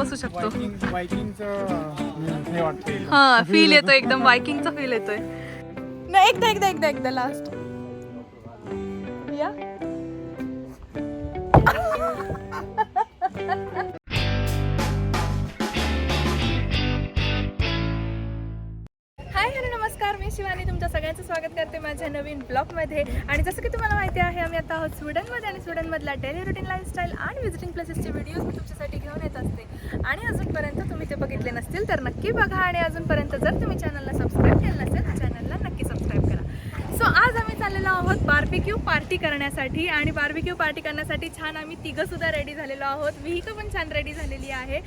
बसू शकतो. हे हा फील येतो एकदम. बायकिंगचा फील येतोय. नाही एकदा एकदा एकदा एकदा लास्ट सगळ्यांचं स्वागत करते माझ्या नवीन ब्लॉगमध्ये. आणि जसं की तुम्हाला माहिती आहे आम्ही आता आहोत स्वीडनमध्ये आणि स्वीडनमधला डेली रुटीन लाईफस्टाईल आणि व्हिजिटिंग प्लेसेसचे व्हिडिओज मी तुमच्यासाठी घेऊन येत असते. आणि अजूनपर्यंत तुम्ही ते बघितले नसतील तर नक्की बघा. आणि अजूनपर्यंत जर तुम्ही चॅनलला सबस्क्राईब केलं नसेल तर चॅनलला नक्की सबस्क्राईब करा. सो आज आम्ही चाललेलो आहोत बार्बिक्यू पार्टी करण्यासाठी आणि बार्बिक्यू पार्टी करण्यासाठी छान आम्ही तिघं सुद्धा रेडी झालेलो आहोत. विहिका पण छान रेडी झालेली आहे.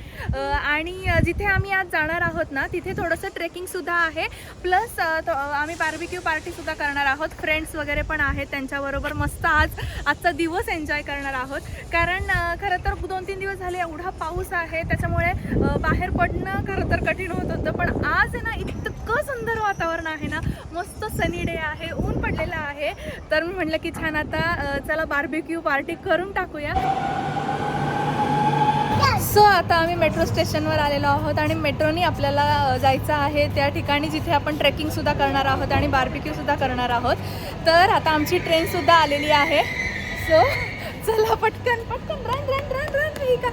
आणि जिथे आम्ही आज जाणार आहोत ना तिथे थोडंसं ट्रेकिंग सुद्धा आहे. प्लस आम्ही बार्बिक्यू पार्टी सुद्धा करणार आहोत. फ्रेंड्स वगैरे पण आहेत त्यांच्याबरोबर मस्त आज आजचा दिवस एन्जॉय करणार आहोत. कारण खरं तर दोन तीन दिवस झाले एवढा पाऊस आहे. त्याच्यामुळे बाहेर पडणं खरं तर कठीण होत होतं. पण आज आहे ना इतकं सुंदर वातावरण आहे ना मस्त सनी डे आहे. ऊन पडलेलं आहे. तर मी म्हटलं की छान आता चला बार्बिक्यू पार्टी करून टाकूया. सो आता आम्ही मेट्रो स्टेशनवर आलेलो आहोत आणि मेट्रोनी आपल्याला जायचं आहे त्या ठिकाणी जिथे आपण ट्रेकिंगसुद्धा करणार आहोत आणि बार्बिक्यूसुद्धा करणार आहोत. तर आता आमची ट्रेनसुद्धा आलेली आहे. सो चला पटकन पटकन रन रन रन रन का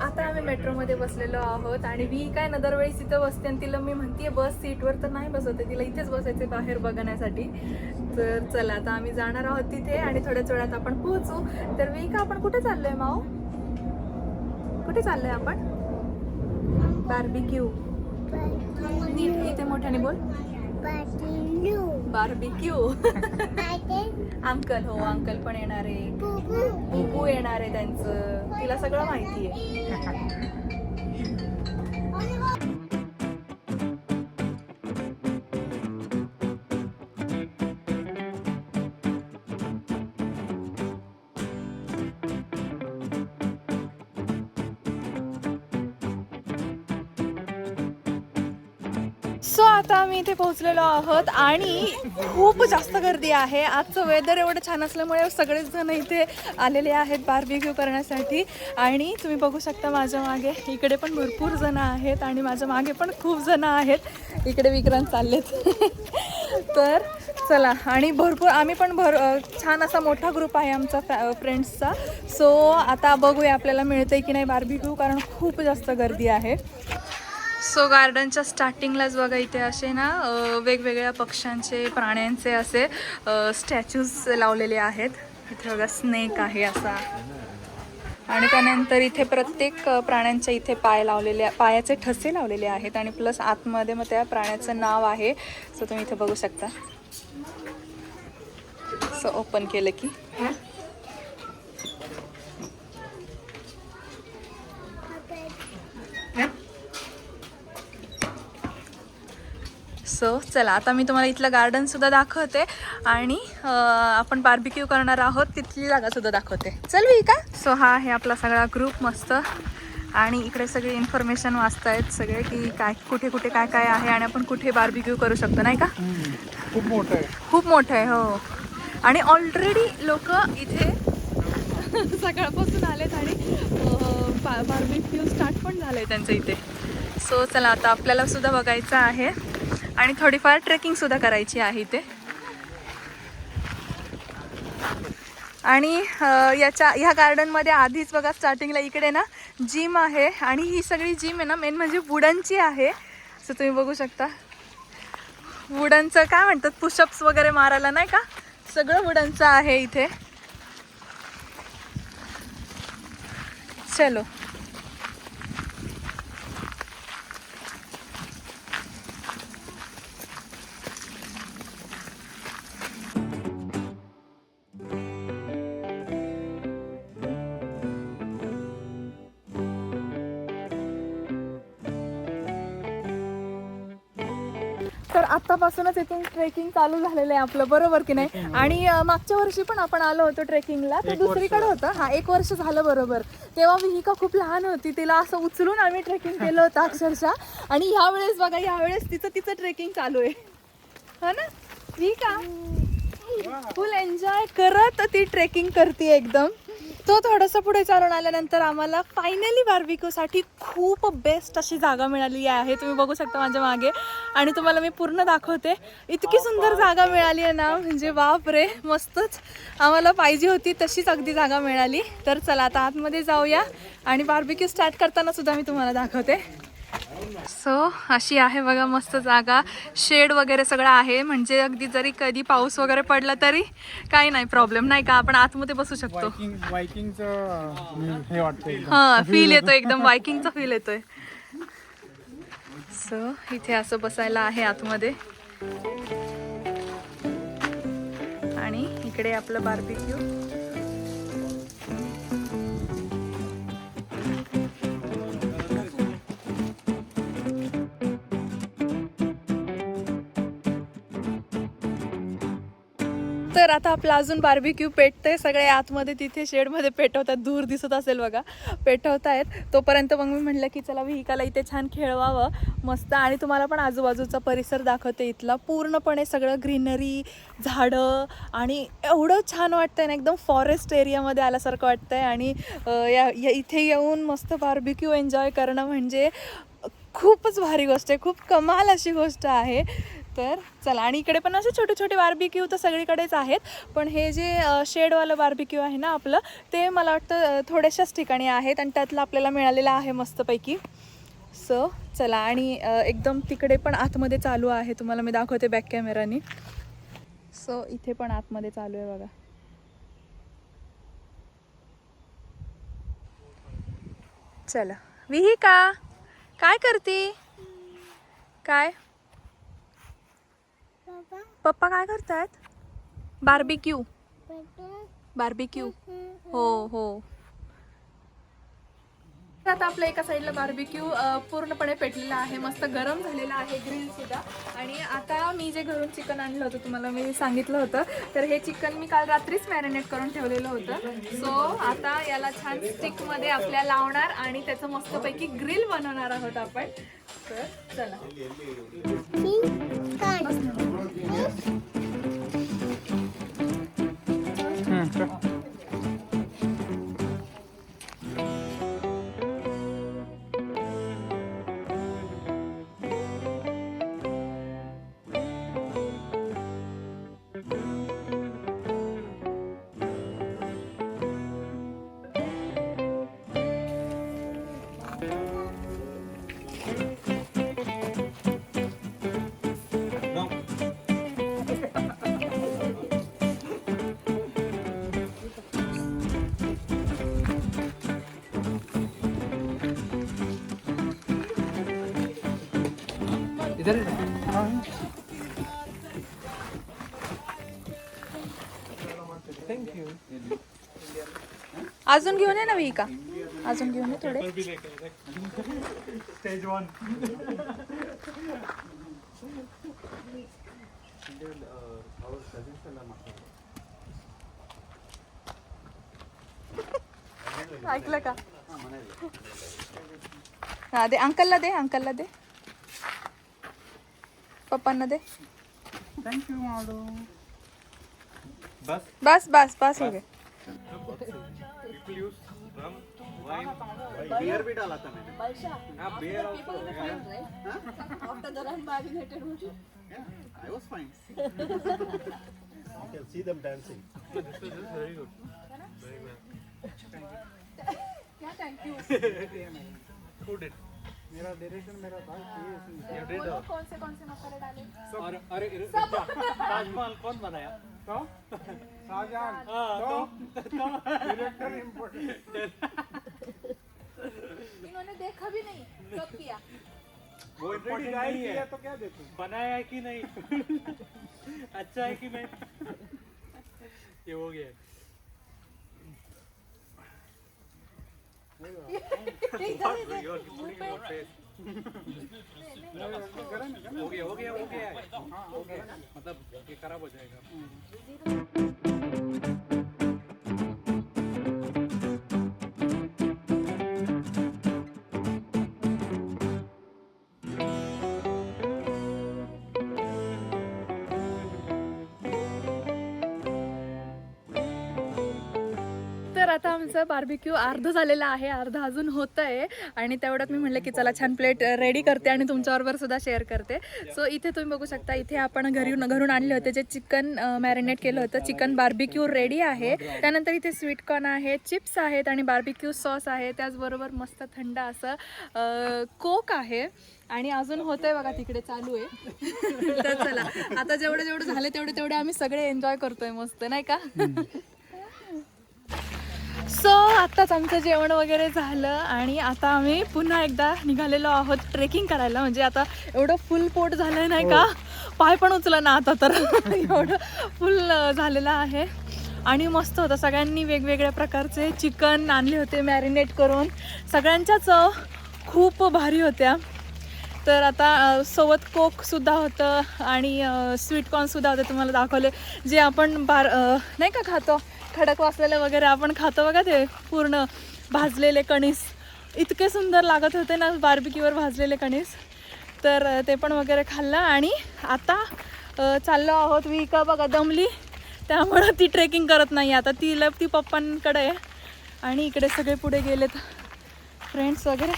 आता आम्ही मेट्रोमध्ये बसलेलो आहोत आणि मी काय दरवेळेस इथं बसते आणि तिला मी म्हणते बस सीटवर तर नाही बसवते तिला इथेच बसायचे बाहेर बघण्यासाठी. तर चला आता आम्ही जाणार आहोत तिथे आणि थोड्याच वेळात आपण पोहोचू. तर मी का आपण कुठे चाललोय माऊ? कुठे चाललोय आपण? बार्बिक्यू. इथे मोठ्याने बोल. बार्बिक्यू. अंकल हो अंकल पण येणार. आहे बुबू येणार आहे त्यांचं. तिला सगळं माहिती आहे. आम्ही इथे पोहोचलेलो आहोत आणि खूप जास्त गर्दी आहे. आजचं वेदर एवढं छान असल्यामुळे सगळेच जण इथे आलेले आहेत बार्बिक्यू करण्यासाठी. आणि तुम्ही बघू शकता माझ्या मागे इकडे पण भरपूर जण आहेत आणि माझ्या मागे पण खूप जण आहेत. इकडे विक्रांत चाललेत. तर चला आणि भरपूर आम्ही पण भर छान असा मोठा ग्रुप आहे आमचा फॅ फ्रेंड्सचा सो आता बघूया आपल्याला मिळतंय की नाही बार्बिक्यू कारण खूप जास्त गर्दी आहे. सो गार्डनच्या स्टार्टिंगलाच बघा इथे असे ना वेगवेगळ्या पक्ष्यांचे प्राण्यांचे असे स्टॅच्यूज लावलेले आहेत. इथे बघा स्नेक आहे असा. आणि त्यानंतर इथे प्रत्येक प्राण्यांच्या इथे पाय लावलेले पायाचे ठसे लावलेले आहेत आणि प्लस आतमध्ये मग त्या प्राण्याचं नाव आहे. सो तुम्ही इथे बघू शकता. सो ओपन केलं की. सो चला आता मी तुम्हाला इथलं गार्डन सुद्धा दाखवते आणि आपण बार्बिक्यू करणार आहोत तिथली जागा सुद्धा दाखवते. चल मी का सो हा आहे आपला सगळा ग्रुप मस्त. आणि इकडे सगळे इन्फॉर्मेशन वाचतायत सगळे की काय कुठे कुठे काय काय आहे आणि आपण कुठे बार्बिक्यू करू शकतो नाही का? खूप मोठं आहे. खूप मोठं आहे हो. आणि ऑलरेडी लोक इथे सकाळपासून आलेत आणि बार्बिक्यू स्टार्ट पण झालं आहे त्यांचं इथे. सो चला आता आपल्याला सुद्धा बघायचं आहे. आणि थोडीफार ट्रेकिंग सुद्धा करायची आहे इथे. आणि याच्या ह्या गार्डनमध्ये आधीच बघा स्टार्टिंगला इकडे ना जिम आहे. आणि ही सगळी जिम आहे ना मेन म्हणजे वुडनची आहे. सो तुम्ही बघू शकता. वुडनचं काय म्हणतात पुशअप्स वगैरे मारायला नाही का? सगळं वुडनचं आहे इथे. चलो. तर आतापासूनच इथून ट्रेकिंग चालू झालेलं आहे आपलं बरोबर की नाही? आणि अं, मागच्या वर्षी पण आपण आलो होतो ट्रेकिंगला ते. दुसरीकडे होतं. हा एक वर्ष झालं बरोबर. तेव्हा विहिका खूप लहान होती तिला असं उचलून आम्ही ट्रेकिंग केलं होतं अक्षरशः. आणि ह्या वेळेस बघा ह्या वेळेस तिचं तिचं ट्रेकिंग चालू आहे. हो ना? विहिका फुल एन्जॉय करत ती ट्रेकिंग करते एकदम. तो थोडंसं पुढे चालून आल्यानंतर आम्हाला फायनली बार्बिक्यूसाठी खूप बेस्ट अशी जागा मिळाली आहे. तुम्ही बघू शकता माझ्या मागे. आणि तुम्हाला मी पूर्ण दाखवते. इतकी सुंदर जागा मिळाली आहे ना. म्हणजे बाप रे मस्तच. आम्हाला पाहिजे होती तशीच अगदी जागा मिळाली. तर चला आता आतमध्ये जाऊया. आणि बार्बिक्यू स्टार्ट करताना सुद्धा मी तुम्हाला दाखवते. सो अशी आहे बघा मस्त जागा. शेड वगैरे सगळं आहे. म्हणजे अगदी जरी कधी पाऊस वगैरे पडला तरी काही नाही प्रॉब्लेम नाही का? आपण आतमध्ये बसू शकतो. हे. हा फील येतोय एकदम. बायकिंगचा फील येतोय. सो इथे असं बसायला आहे आतमध्ये. आणि इकडे आपलं बार्बिक्यू तर आता आपलं अजून बार्बिक्यू पेटतंय. सगळे आतमध्ये तिथे शेडमध्ये पेटवतात. दूर दिसत असेल बघा. पेटवतायत. तोपर्यंत मग मी म्हटलं की चला व्हिकाला इथे छान खेळवावं. मस्त. आणि तुम्हाला पण आजूबाजूचा परिसर दाखवते इथला. पूर्णपणे सगळं ग्रीनरी झाडं आणि एवढं छान वाटतंय ना. एकदम फॉरेस्ट एरियामध्ये आल्यासारखं वाटतंय. आणि या या- इथे येऊन मस्त बार्बिक्यू एन्जॉय करणं म्हणजे खूपच भारी गोष्ट आहे. खूप कमाल अशी गोष्ट आहे. तर चला आणि इकडे पण असे छोटे छोटे बार्बिक्यू तर सगळीकडेच आहेत. पण हे जे शेडवालं बार्बिक्यू आहे ना आपलं ते मला वाटतं थोड्याशाच ठिकाणी आहेत आणि त्यातलं आपल्याला मिळालेलं आहे मस्तपैकी. सो चला आणि एकदम तिकडे पण आतमध्ये चालू आहे. तुम्हाला मी दाखवते बॅक कॅमेरानी सो इथे पण आतमध्ये चालू आहे बघा. चला. विहिका काय करते? काय? पप्पा? काय करतायत? बार्बिक्यू. बार्बिक्यू. हो हो. आता आपल्या एका साईडला बार्बिक्यू पूर्णपणे पेटलेला आहे. मस्त गरम झालेला आहे ग्रिल सुद्धा. आणि आता मी जे घरून चिकन आणलं होतं तुम्हाला मी सांगितलं होतं तर हे चिकन मी काल रात्रीच मॅरिनेट करून ठेवलेलं होतं. सो आता याला छान स्टिकमध्ये आपल्या लावणार आणि त्याचं मस्तपैकी ग्रिल बनवणार आहोत आपण. तर चला अजून घेऊन ये ना विका अजून घेऊन ये थोडे. स्टेज वन ऐकलं का? हा दे अंकलला दे अंकलला दे. पप्पांना दे. थँक्यू माडू बस. बस बस बस हो गए. बियर भी डाला था मैंने. हाँ? बियर I was fine. you can see them dancing. मेरा डायरेक्शन मेरा था कि कौन से कौन से मसाले डाले? और अरे ताजमहल कौन बनाया? तो? शाहजहान तो? डायरेक्टर इम्पोर्टेंट इन्होंने देखा भी नहीं कब किया? वो इम्पोर्टेंट नहीं है। तो क्या देखूं? बनाया है कि नहीं? अच्छा है कि नहीं? ये हो गया। हो गया हो गया हो गया हो गया मतलब ये खराब हो जाएगा तर आता आमचं बार्बिक्यू अर्ध झालेलं आहे अर्ध अजून होत आहे आणि तेवढ्यात मी म्हटलं की चला छान प्लेट रेडी करते आणि तुमच्याबरोबर सुद्धा शेअर करते. सो इथे तुम्ही बघू शकता इथे आपण घरी घरून आणले होते जे चिकन मॅरिनेट केलं होतं. चिकन बार्बिक्यू रेडी आहे. त्यानंतर इथे स्वीटकॉर्न आहे चिप्स आहेत आणि बार्बिक्यू सॉस आहे. त्याचबरोबर मस्त थंड असं कोक आहे. आणि अजून होतंय बघा तिकडे चालू आहे. तर चला आता जेवढे जेवढे झाले तेवढे तेवढे आम्ही सगळे एन्जॉय करतोय मस्त नाही का? सो आत्ताच आमचं जेवण वगैरे झालं आणि आता आम्ही पुन्हा एकदा निघालेलो आहोत ट्रेकिंग करायला. म्हणजे आता एवढं फुल पोट झालं नाही का? पाय पण उचला ना आता तर. एवढं फुल झालेलं आहे. आणि मस्त होतं. सगळ्यांनी वेगवेगळ्या प्रकारचे चिकन आणले होते मॅरिनेट करून. सगळ्यांच्या चव खूप भारी होत्या. तर आता सोबत कोकसुद्धा होतं आणि स्वीटकॉर्नसुद्धा होते. तुम्हाला दाखवले. जे आपण बार नाही का खातो? खडक वाचलेलं वगैरे आपण खातो बघा ते पूर्ण भाजलेले कणीस. इतके सुंदर लागत होते ना बार्बिक्यूवर भाजलेले कणीस. तर ते पण वगैरे खाल्लं आणि आता चाललो आहोत विका बघा दमली. त्यामुळं ती ट्रेकिंग करत नाही आता. तिला ती पप्पांकडे आहे. आणि इकडे सगळे पुढे गेलेत. फ्रेंड्स वगैरे.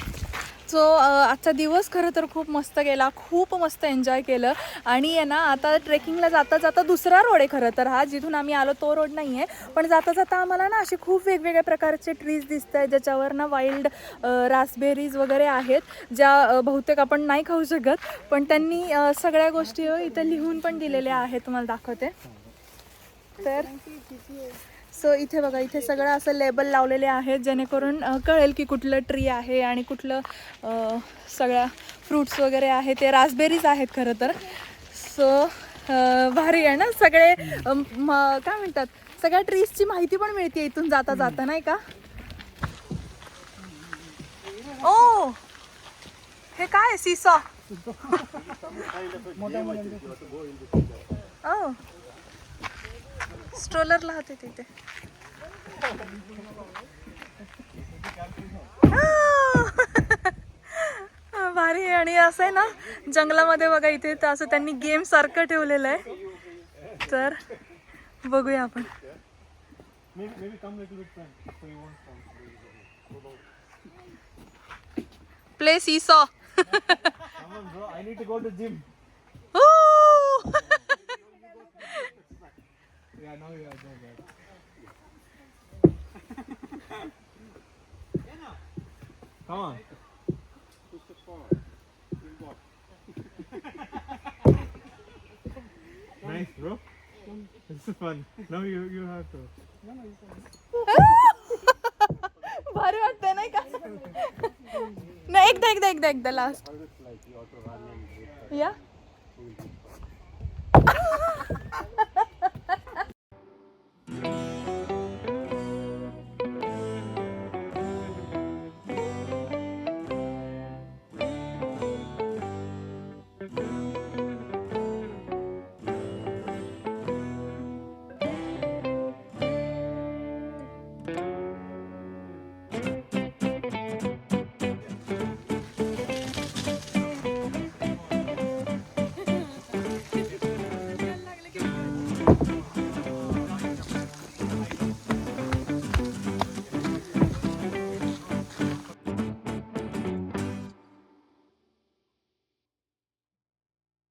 सो आजचा दिवस खरं तर खूप मस्त गेला खूप मस्त एन्जॉय केलं. आणि आहे ना आता ट्रेकिंगला जाता जाता दुसरा रोड आहे खरं तर हा जिथून आम्ही आलो तो रोड नाही आहे पण जाता जाता आम्हाला ना असे खूप वेगवेगळ्या प्रकारचे ट्रीज दिसत आहेत ज्याच्यावर ना वाईल्ड रासबेरीज वगैरे आहेत ज्या बहुतेक आपण नाही खाऊ शकत. पण त्यांनी सगळ्या गोष्टी इथं लिहून पण दिलेल्या आहेत तुम्हाला दाखवते. तर सो इथे बघा इथे सगळं असं लेबल लावलेले आहेत जेणेकरून कळेल की कुठलं ट्री आहे आणि कुठलं सगळ्या फ्रूट्स वगैरे आहे ते रासबेरीज आहेत खरं तर. सो भारी आहे ना सगळे काय म्हणतात सगळ्या ट्रीजची माहिती पण मिळते इथून जाता जाता नाही का? ओ! हे काय सिसॉ. ओ. स्ट्रोलर होते तिथे भारी आहे. आणि असं आहे ना जंगलामध्ये बघा इथे तर असं त्यांनी गेम सारखं ठेवलेलं आहे. तर बघूया आपण. Play seesaw I need to go to gym. Yeah, now you are going back. Come on. nice, bro. This is fun. Now you you have to. भारी वाटतंय नाही का नाही एकदा एकदा एकदा एकदा लास्ट या